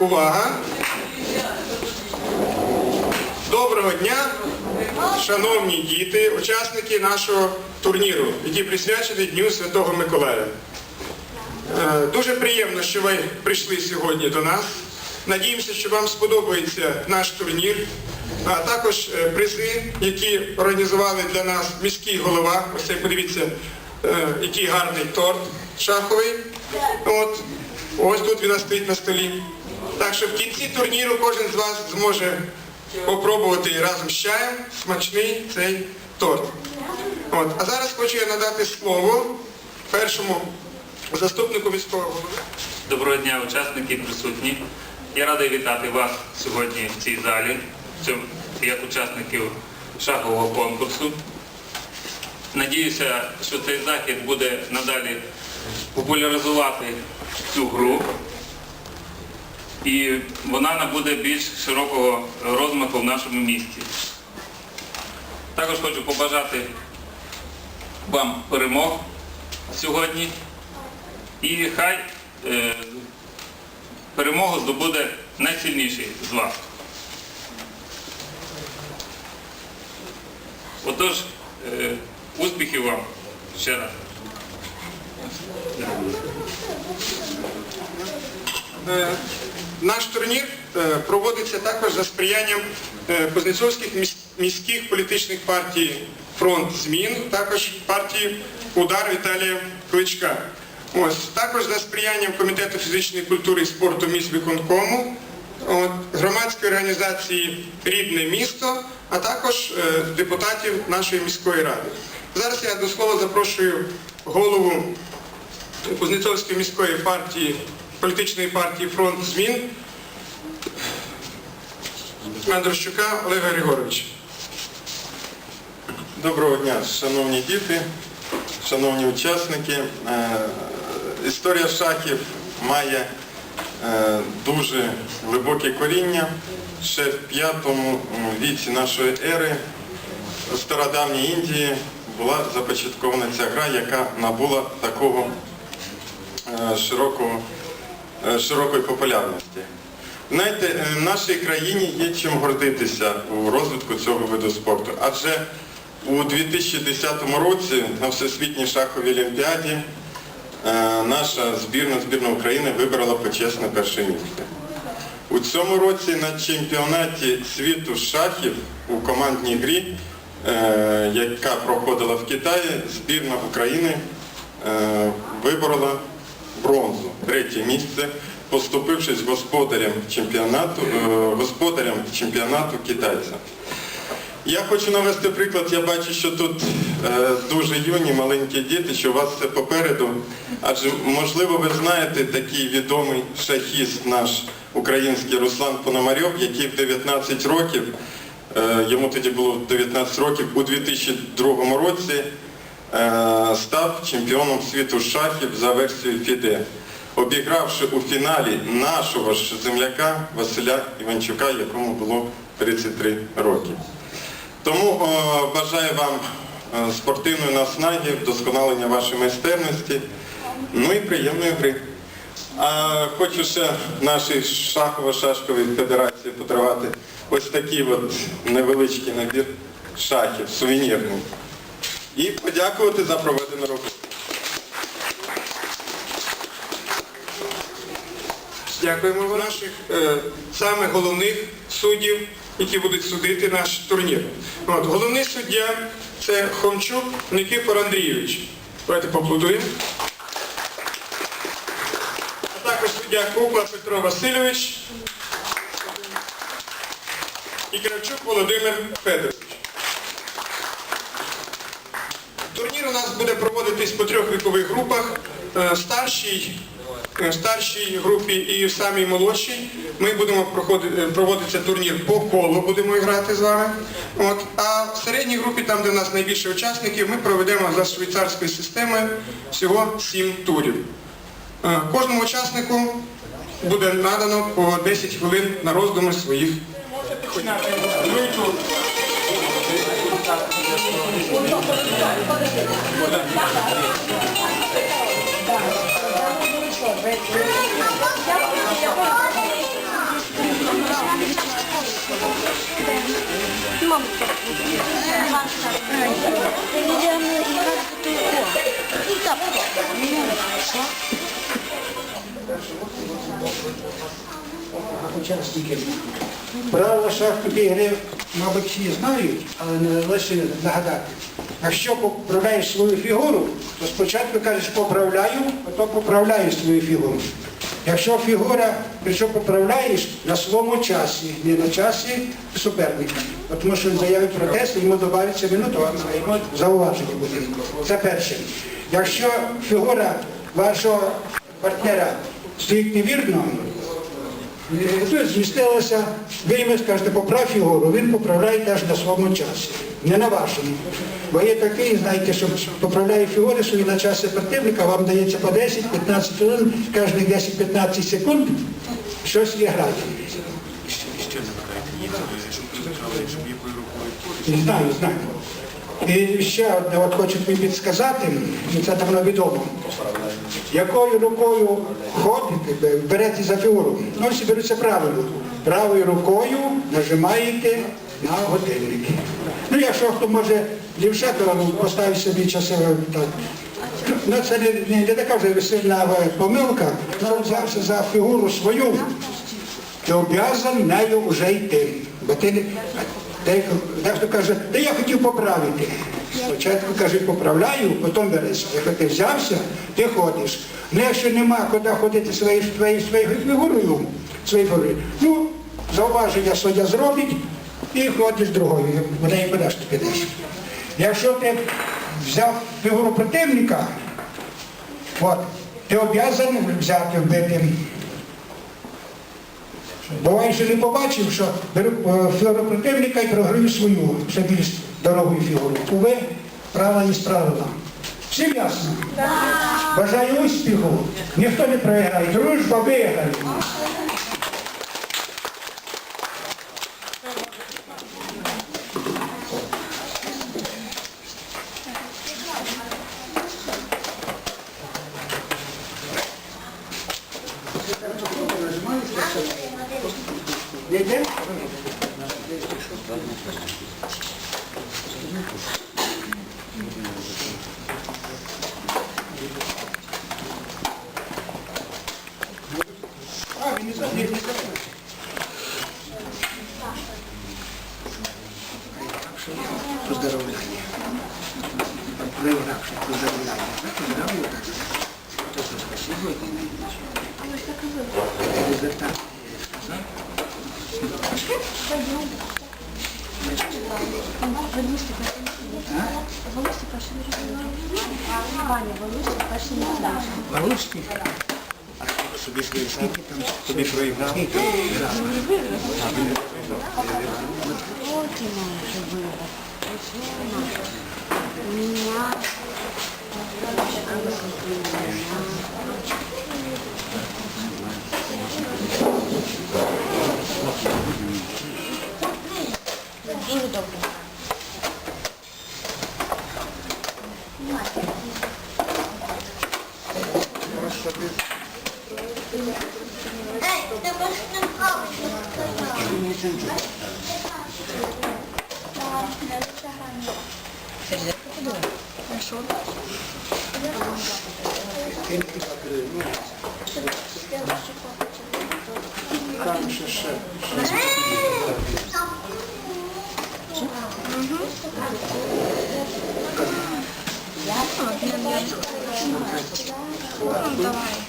Увага! Доброго дня, шановні діти, учасники нашого турніру, який присвячений Дню Святого Миколая. Е, Дуже приємно, що ви прийшли сьогодні до нас. Надіємося, що вам сподобається наш турнір, а також е, призи, які організували для нас міський голова. Ось подивіться, е, який гарний торт шаховий. От, ось тут він стоїть на столі. Так що в кінці турніру кожен з вас зможе попробувати разом з чаєм смачний цей торт. От. А зараз хочу я надати слово першому заступнику міського голови. Доброго дня, учасники присутні. Я радий вітати вас сьогодні в цій залі, як учасників шагового конкурсу. Надіюся, що цей захід буде надалі популяризувати цю гру і вона набуде більш широкого розмаху в нашому місті. Також хочу побажати вам перемог сьогодні. І хай е, перемогу здобуде найсильніший з вас. Отож, е, успіхів вам ще раз. Е, Наш турнір е, проводиться також за сприянням е, Кузнецовських міських політичних партій Фронт змін, також партії Удар Віталія Кличка. Ось також за сприянням Комітету фізичної культури і спорту міськвиконкому, от, громадської організації Рідне місто, а також е, депутатів нашої міської ради. Зараз я до слова запрошую голову Кузнецовської міської партії, політичної партії Фронт змін Андрощука Олега Григоровича. Доброго дня, шановні діти, шановні учасники. Е, Історія шахів має е, дуже глибоке коріння. Ще в п'ятому віці нашої ери в стародавній Індії була започаткована ця гра, яка набула такого е, широкого, широкої популярності. Знаєте, е, в нашій країні є чим гордитися у розвитку цього виду спорту. Адже у 2010 році на Всесвітній шаховій олімпіаді е, наша збірна, збірна України вибрала почесне перше місце. У цьому році на чемпіонаті світу шахів у командній грі, е, яка проходила в Китаї, збірна України е, виборола бронзу, третє місце, поступившись господарям чемпіонату, е, господарям чемпіонату китайця. Я хочу навести приклад, я бачу, що тут е, дуже юні, маленькі діти, що у вас все попереду. Адже, можливо, ви знаєте такий відомий шахіст наш український Руслан Пономарьов, який в 19 років, е, йому тоді було 19 років, у 2002 році став чемпіоном світу шахів за версією ФІДЕ, обігравши у фіналі нашого ж земляка Василя Іванчука, якому було 33 роки. Тому е, бажаю вам е, спортивної наснаги, вдосконалення вашої майстерності, ну і приємної гри. А хочу ще нашій шахово-шашковій федерації потривати ось такий от невеличкий набір шахів, сувенірний. І подякувати за проведену роботу. Дякуємо вам. наших е, самих головних суддів, які будуть судити наш турнір. От, головний суддя це Хомчук Никифор Андрійович. Давайте поаплодуємо. А також суддя Кукла Петро Васильович і Кравчук Володимир Федорович. Турнір у нас буде проводитись по трьох вікових групах. Е, Старшій, е, старшій групі і в самій молодшій. Ми будемо проходити, е, проводиться турнір по колу, будемо грати з вами. От. А в середній групі, там де у нас найбільше учасників, ми проведемо за швейцарською системою всього 7 турів. Кожному учаснику буде надано по 10 хвилин на роздуми своїх. Мам, идеально играть ты. И так. Учасники. Правила шахової гри, мабуть, всі знають, але не лише нагадати. Якщо поправляєш свою фігуру, то спочатку кажеш поправляю, потім поправляю свою фігуру. Якщо фігура, причому поправляєш на своєму часі, не на часі суперника. Тому що він заявить протест, йому додається минута, а йому зауваження буде. Це перше. Якщо фігура вашого партнера стоїть невірно, Тут змістилося, ви йому скажете, поправ фігуру, він поправляє теж на своєму часі, не на вашому. Бо є такий, знаєте, що поправляє фігури свої на часі противника, вам дається по 10-15 хвилин, кожних 10-15 секунд щось є грати. Знаю, знаю. І ще одне от хочу тобі підсказати, це давно відомо. Якою рукою ходите, берете за фігуру? Ну, всі беруться правильно. Правою рукою нажимаєте на годинник. Ну, якщо хто може лівше, то поставить собі часове. Ну, це не, не, не така вже сильна помилка. Якщо взявся за фігуру свою, ти обов'язаний нею вже йти. Бо ти дехто, каже, та я хотів поправити. Спочатку каже, поправляю, потім береш. Якщо ти взявся, ти ходиш. Ну якщо нема куди ходити своєю своєю, фігурою, своєю фігурою, ну, зауваження суддя зробить і ходиш другою. В неї куди ж ти підеш. Якщо ти взяв фігуру противника, от, ти обов'язаний взяти вбити. Буває, що не побачив, що беру е, фігуру противника і програю свою, ще більш дорогу фігуру. Уве, правила є правилом. Всім ясно? Бажаю успіху. Ніхто не проіграє. Дружба виграє. Поздоровлення. Ви інакше поздоровлення. Поздоровлення. То що, спасибо, і не інакше. звертати. Валушки? Собі свої скільки там? Собі свої У Меня Там ще ще. Давай.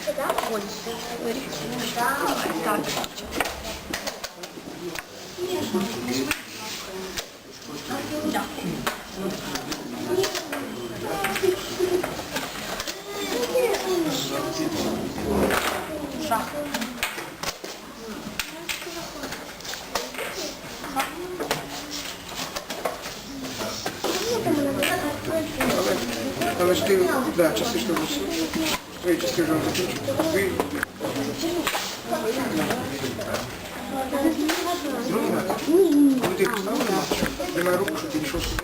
Але ж ти, да, частично свої частини вже закінчив. Ви коли ти поставив на тримай руку, щоб ти йшов сюди.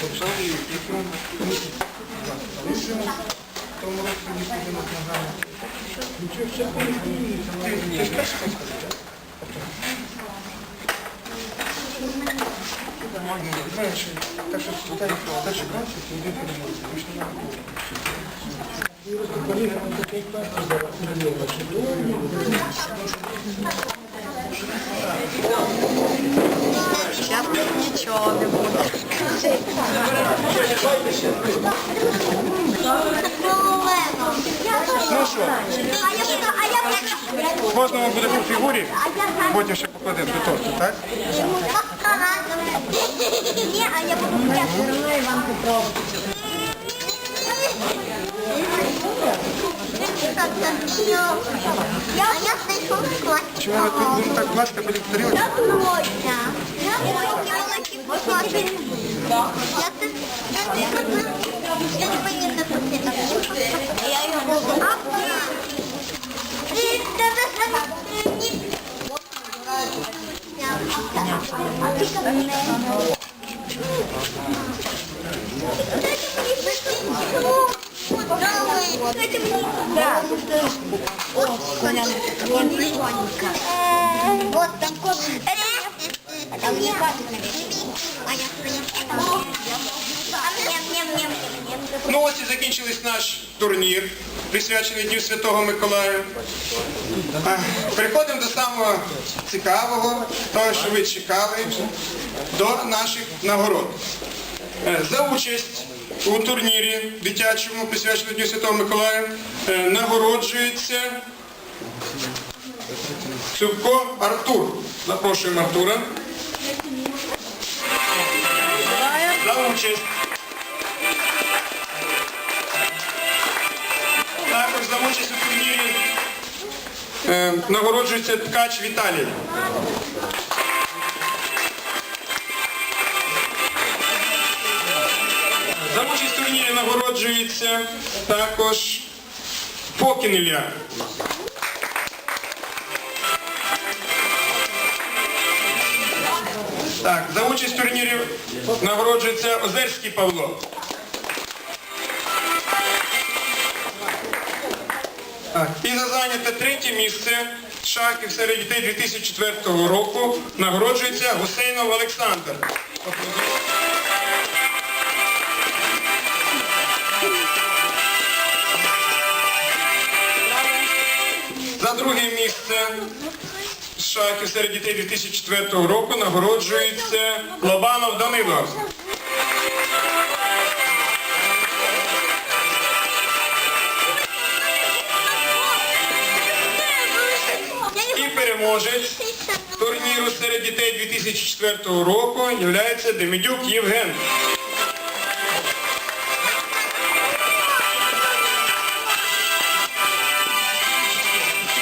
тобою будемо. Не знаю. Зараз кажу, що не робить. Так що читайте перший клас, і йди Нічого не буде. Ну що, А я буду, а я буду. кожному буде по фігурі, потім ще покладемо до торту, так? Ні, а я буду я Іван Петров. Я, знайшов склад. Чому ви так потім тарілочку? Я згодна. Я згодна. Я це... Я не сказала. Я не поїду турнір, присвячений Дню Святого Миколая. А, Переходимо до самого цікавого, того, що ви чекали, до наших нагород. Е, За участь у турнірі дитячому, присвяченому Дню Святого Миколая, е, нагороджується Цюбко Артур. Запрошуємо Артура. За участь. Нагороджується ткач Віталій. За участь у турнірі нагороджується також Фокін Ілля. Так, за участь в турнірі нагороджується Озерський Павло. І за зайняте третє місце шахів серед дітей 2004 року нагороджується Гусейнов Олександр. За друге місце шахів серед дітей 2004 року нагороджується Лобанов Данило. Переможець турніру серед дітей 2004 року є Демидюк Євген.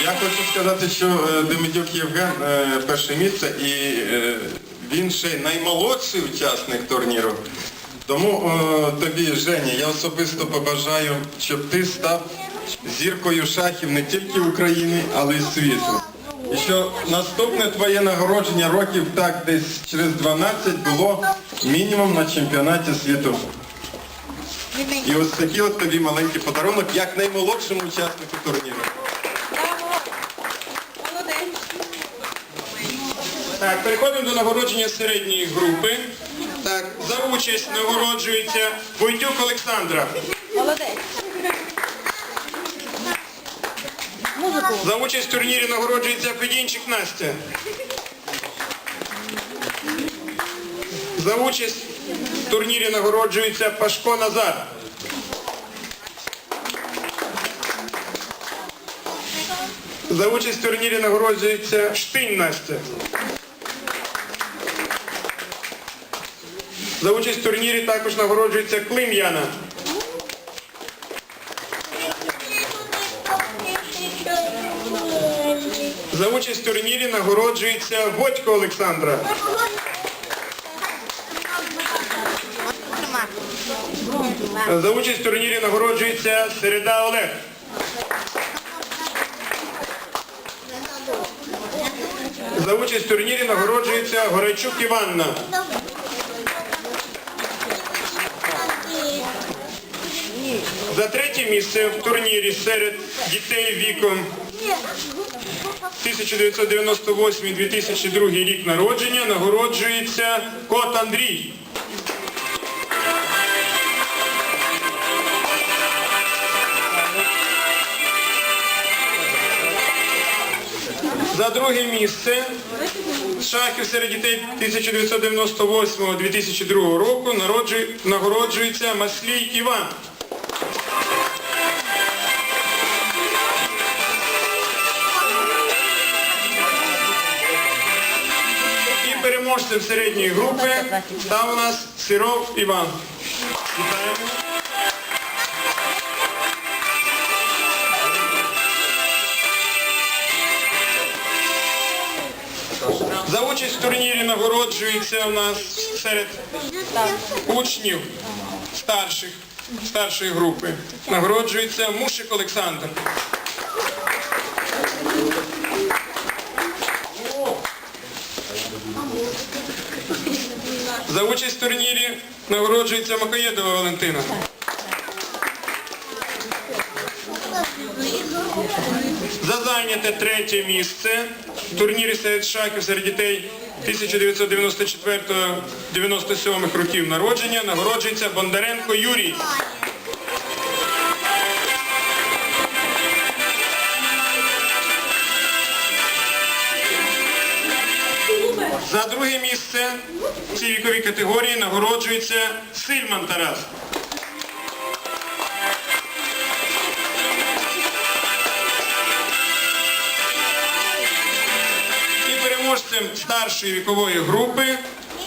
Я хочу сказати, що е, Демидюк Євген е, перше місце і е, він ще наймолодший учасник турніру. Тому тобі, Женя, я особисто побажаю, щоб ти став зіркою шахів не тільки України, але й світу. І що наступне твоє нагородження років так десь через 12 було мінімум на чемпіонаті світу. І ось такий от тобі маленький подарунок, як наймолодшому учаснику турніру. Так, переходимо до нагородження середньої групи. Так, за участь нагороджується Войтюк Олександра. Молодець. За участь в турнірі нагороджується Федінчик Настя. За участь в турнірі нагороджується Пашко Назар. За участь в турнірі нагороджується Штинь Настя. За участь в турнірі також нагороджується Клим Яна. Участь в турнірі нагороджується Годько Олександра. За участь в турнірі нагороджується Середа Олег. За участь в турнірі нагороджується Горайчук Іванна. За третє місце в турнірі серед дітей віком 1998-2002 рік народження нагороджується кот Андрій. За друге місце шахів серед дітей 1998-2002 року нагороджується Маслій Іван. Переможцем середньої групи став у нас Сиров Іван. Вітаємо. За участь в турнірі нагороджується у нас серед учнів старших, старшої групи. Нагороджується Мушик Олександр. За участь в турнірі нагороджується Макоєдова Валентина. За зайняте третє місце в турнірі серед шахів серед дітей 1994-97 років народження нагороджується Бондаренко Юрій. Цій віковій категорії нагороджується Сильман Тарас. І переможцем старшої вікової групи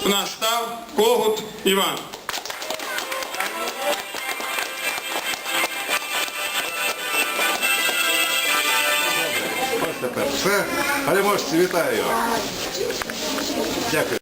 у нас став Когут Іван. Тепер все. Але можете вітаю. Дякую.